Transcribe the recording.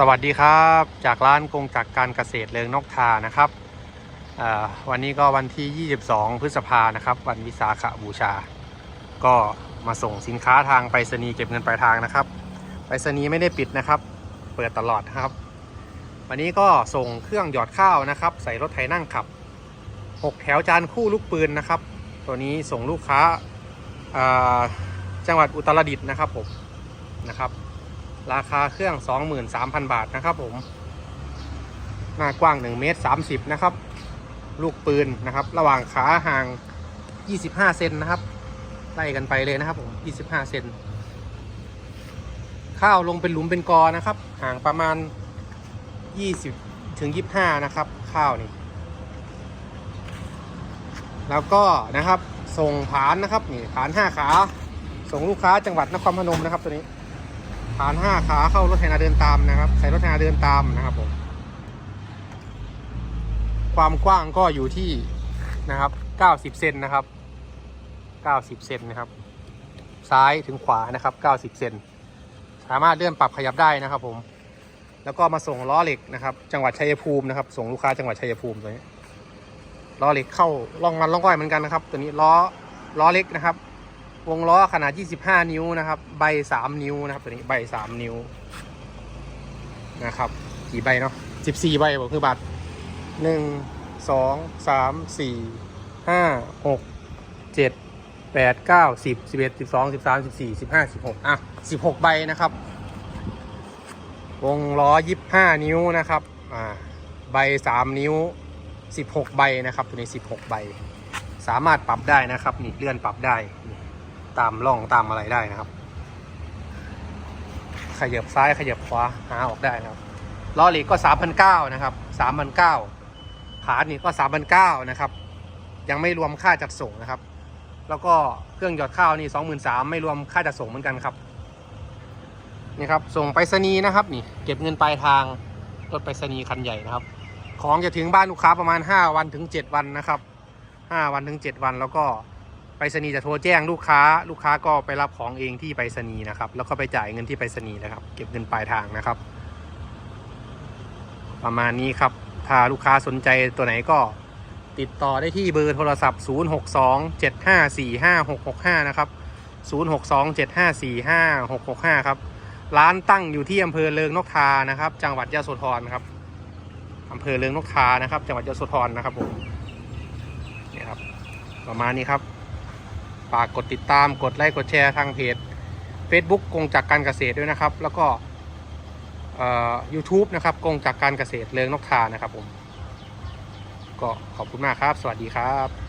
สวัสดีครับ จากร้านกงจักรการเกษตรเลิงนกทานะครับวันนี้ก็วันที่ 22 พฤษภานะครับ วันวิสาขบูชา ก็มาส่งสินค้าทางไปรษณีย์เก็บเงินปลายทางนะครับ ไปรษณีย์ไม่ได้ปิดนะครับ เปิดตลอดนะครับ วันนี้ก็ส่งเครื่องหยอดข้าวนะครับ ใส่รถไถนั่งขับ 6 แถวจานคู่ลูกปืนนะครับ ตัวนี้ส่งลูกค้าจังหวัดอุตรดิตถ์นะครับผมนะครับ ราคาเครื่อง 23,000 บาทนะครับผม หน้ากว้าง1เมตร30 นะครับ ลูกปืนนะครับ ระหว่างขาห่าง 25 เซนนะครับไล่กันไปเลยนะครับผม25 เซนข้าวลงเป็นหลุมเป็นกอนะครับ ห่างประมาณ 20ถึง25 นะครับ ข้าวนี่แล้วก็นะครับส่งผานนะครับนี่ผาน 5 ขา ส่งลูกค้าจังหวัดนครพนมนะครับตัวนี้ ฐานห้าขาเข้ารถไถนาเดินตามนะครับ ใส่รถไถนาเดินตามนะครับผมความกว้างก็อยู่ที่นะครับ90เซนนะครับ90เซนนะครับ ซ้ายถึงขวานะครับ90เซนสามารถเลื่อนปรับขยับได้นะครับผม แล้วก็มาส่งล้อเหล็กนะครับ จังหวัดชัยภูมินะครับ ส่งลูกค้าจังหวัดชัยภูมิตัวนี้ล้อเหล็กเข้าล่องมันล่องก้อยเหมือนกันนะครับ ตัวนี้ล้อล้อเล็กนะครับ วงล้อขนาด 25 นิ้วนะครับ ใบ 3 นิ้วนะครับ ตัวนี้ใบ 3 นิ้วนะครับ กี่ใบเนาะ14 ใบบอกคือบัตร 1 2 3 4 5 6 7 8 9 10 11 12 13 14 15 16อะ16 ใบนะครับ วงล้อ 25 นิ้วนะครับอ่าใบ 3 นิ้ว 16 ใบนะครับ ตัวนี้ 16 ใบ สามารถปรับได้นะครับ นี่เลื่อนปรับได้นี่ ตามร่องตามอะไรได้นะครับ ขยับซ้ายขยับขวาหาออกได้นะครับล้อหล็กก็3,900นเก้านะครับ3,900ขาหนีก็3,900นเก้านะครับ ยังไม่รวมค่าจัดส่งนะครับ แล้วก็เครื่องหยอดข้าวนี่23,000ไม่รวมค่าจัดส่งเหมือนกันครับนี่ครับส่งไปรษณีย์นะครับนี่เก็บเงินปลายทางรถไปรษณีย์คันใหญ่นะครับ ของจะถึงบ้านลูกค้าประมาณ 5 วันถึง 7 วันนะครับ 5 วันถึง 7 วันแล้วก็ ไปรษณีย์จะโทรแจ้งลูกค้า ลูกค้าก็ไปรับของเองที่ไปรษณีย์นะครับ แล้วก็ไปจ่ายเงินที่ไปรษณีย์นะครับ เก็บเงินปลายทางนะครับ ประมาณนี้ครับ ถ้าลูกค้าสนใจตัวไหนก็ติดต่อได้ที่เบอร์โทรศัพท์ 0627545665 นะครับ 0627545665 ครับ ร้านตั้งอยู่ที่อำเภอเลิงนกทานะครับ จังหวัดยะโสธรครับอำเภอเลิงนกทานะครับ จังหวัดยะโสธรนะครับผมนี่ครับ ประมาณนี้ครับ ฝากกดติดตามกดไลค์กดแชร์ทางเพจ Facebook กงจากการเกษตรด้วยนะครับ แล้วก็เอ่อ YouTube นะครับกงจากการเกษตรเลิงนกทานะครับผมก็ขอบคุณมากครับ สวัสดีครับ